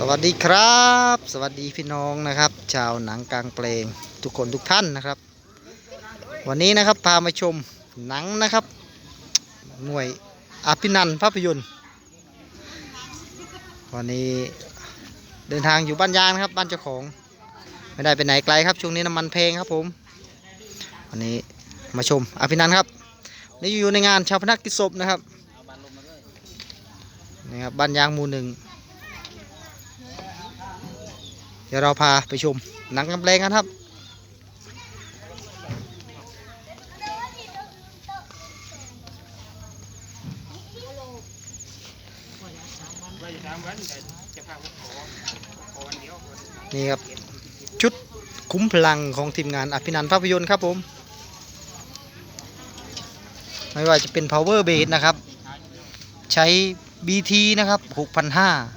สวัสดีครับ สวัสดีพี่น้องนะครับ ชาวหนังกลางเพลงทุกคนทุกท่านนะครับ วันนี้นะครับพามาชมหนังนะครับ หน่วยอภินันภาพยนตร์ วันนี้เดินทางอยู่บ้านยางนะครับ บ้านเจ้าของ ไม่ได้ไปไหนไกลครับ ช่วงนี้น้ำมันแพงครับผม วันนี้มาชมอภินันครับนี่อยู่ในงานชาวพนักกิจศพนะครับนี่ครับบ้านยางหมู่หนึ่ง เดี๋ยวเราพาไปชมหนังกำแพงกันครับนี่ครับ ชุดคุ้มพลังของทีมงานอภินันภาพยนตร์ครับผม ไม่ว่าจะเป็น power base นะครับ ใช้ BT นะครับ 6,500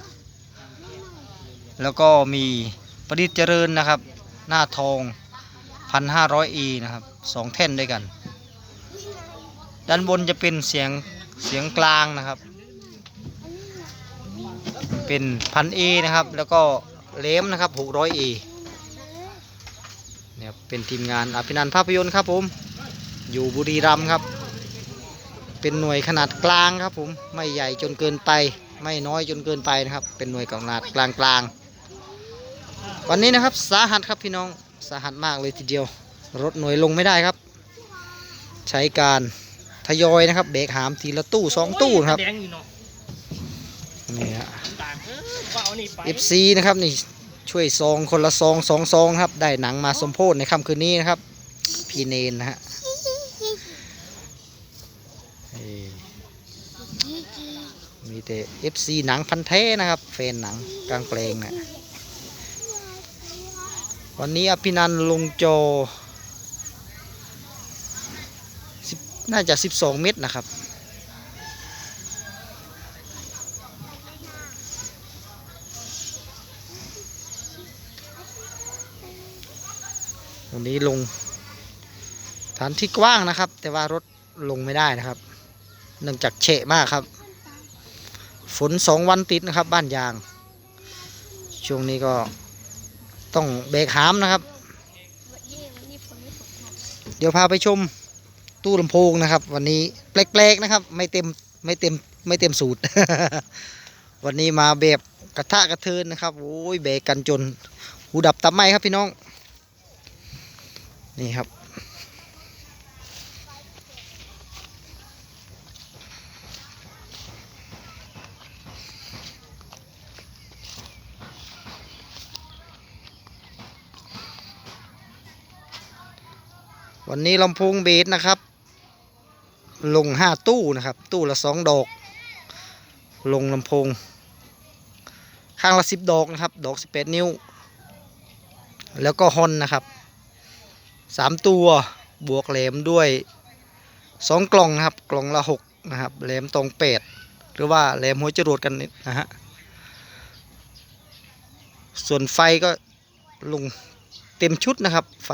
แล้วก็มีประดิษฐ์เจริญนะครับ หน้าทอง 1,500E นะครับสองแท่นด้วยกัน ด้านบนจะเป็นเสียงเสียงกลางนะครับ เป็นพันเอนะครับ แล้วก็เลมนะครับ 600E เนี่ยเป็นทีมงานอภินันภาพยนตร์ครับผม อยู่บุรีรัมย์ครับ เป็นหน่วยขนาดกลางครับผม ไม่ใหญ่จนเกินไป ไม่น้อยจนเกินไปนะครับ เป็นหน่วยขนาดกลางกลางๆ วันนี้นะครับสาหัสครับพี่น้องสาหัสมากเลยทีเดียว รถหน่วยลงไม่ได้ครับ ใช้การทยอยนะครับเบรกหามทีละตู้สองตู้นะครับแดงอยู่เนาะนี่ฮะต่างเออว่าเอานี่ไป FC นะครับนี่ช่วยซองคนละซองสองซองครับ ได้หนังมาสมโพธในค่ำคืนนี้นะครับ พี่เนนนะฮะเอ้ยมีแต่ FC หนังพันธุ์แท้นะครับแฟนหนังกลางแปลงนะ วันนี้อภินันลงจอน่าจะ 12 เม็ดนะครับ วันนี้ลงฐานที่กว้างนะครับ แต่ว่ารถลงไม่ได้นะครับ เนื่องจากเฉะมากครับ ฝนสองวันติดนะครับบ้านยาง ช่วงนี้ก็ ต้องเบรกหามนะครับ เดี๋ยวพาไปชมตู้ลำโพงนะครับ วันนี้แปลกๆนะครับ ไม่เต็มไม่เต็มไม่เต็มสูตร วันนี้มาแบบกระทะกระเทินนะครับโอ้ยเบรกกันจนหูดับตับไหมครับพี่น้อง นี่ครับ วันนี้ลำโพงเบสนะครับ ลงห้าตู้นะครับ ตู้ละสองดอก ลงลำโพง ข้างละสิบดอกนะครับ ดอกสิบแปดนิ้ว แล้วก็ฮอนนะครับสามตัวบวกแหลมด้วยสองกล่องนะครับ กล่องละหกนะครับแหลมตรงเป็ดหรือว่าแหลมหัวจรวดกันนะฮะส่วนไฟก็ลงเต็มชุดนะครับไฟ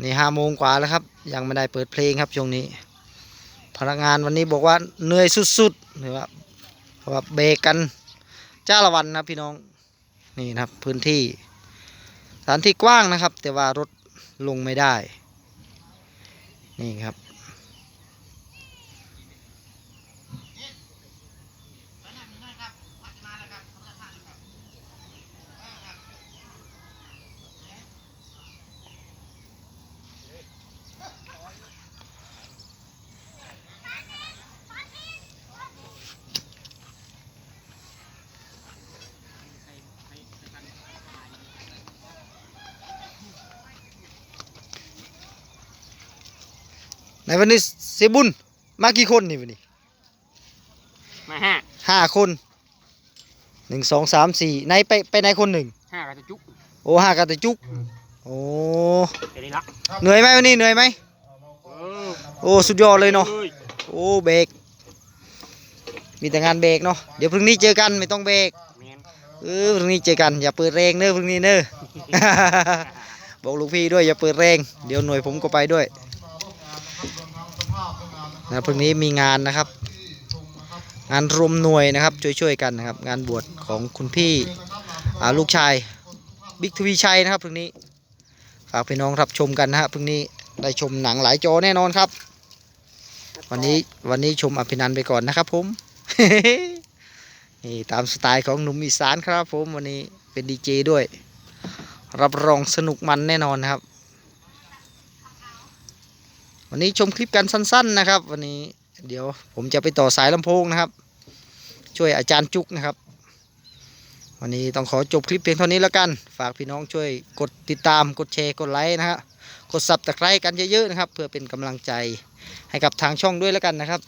นี่ห้าโมงกว่าแล้วครับ ยังไม่ได้เปิดเพลงครับช่วงนี้ พนักงานวันนี้บอกว่าเหนื่อยสุดๆหรือว่าเพราะว่าเบรกกันจ้าละวันนะครับพี่น้องนี่นะครับพื้นที่สถานที่กว้างนะครับ แต่ว่ารถลงไม่ได้ นี่ครับ วันนี้เสียบุญมากี่คนนี่วันนี้มาห้าห้าคนหนึ่งสองสามสี่ในไปไปไหนคนหนึ่งห้ากระจะจุกโอ้ห้ากระตะจุกโอ้เดี๋ยวนี้ละเหนื่อยไหมวันนี้เหนื่อยไหมเออโอ้สุดยอดเลยเนาะอ้ยโอ้เบรกมีแต่งานเบรกเนาะเดี๋ยวพรุ่งนี้เจอกันไม่ต้องเบรก แมนเออพรุ่งนี้เจอกันอย่าเปิดแรงเนอะพรุ่งนี้เนอะ บอกลูกพี่ด้วยอย่าเปิดแรง เดี๋ยวหน่วยผมก็ไปด้วย นะพรุ่งนี้มีงานนะครับ งานรวมหน่วยนะครับช่วยๆกันนะครับ งานบวชของคุณพี่ลูกชายบิ๊กทวีชัยนะครับพรุ่งนี้ฝากพี่น้องรับชมกันนะฮะพรุ่งนี้ได้ชมหนังหลายจอแน่นอนครับ วันนี้วันนี้ชมอภินันไปก่อนนะครับ ผมนี่ตามสไตล์ของหนุ่มอีสานครับ ผมวันนี้เป็นดีเจด้วย รับรองสนุกมันแน่นอนครับ วันนี้ชมคลิปกันสั้น ๆ นะครับ วันนี้เดี๋ยวผมจะไปต่อสายลำโพงนะครับ ช่วยอาจารย์จุกนะครับ วันนี้ต้องขอจบคลิปเพียงเท่านี้แล้วกัน ฝากพี่น้องช่วยกดติดตามกดแชร์กดไลค์นะฮะกดซับตะไคร้กันเยอะๆนะครับ เพื่อเป็นกำลังใจให้กับทางช่องด้วยแล้วกันนะครับ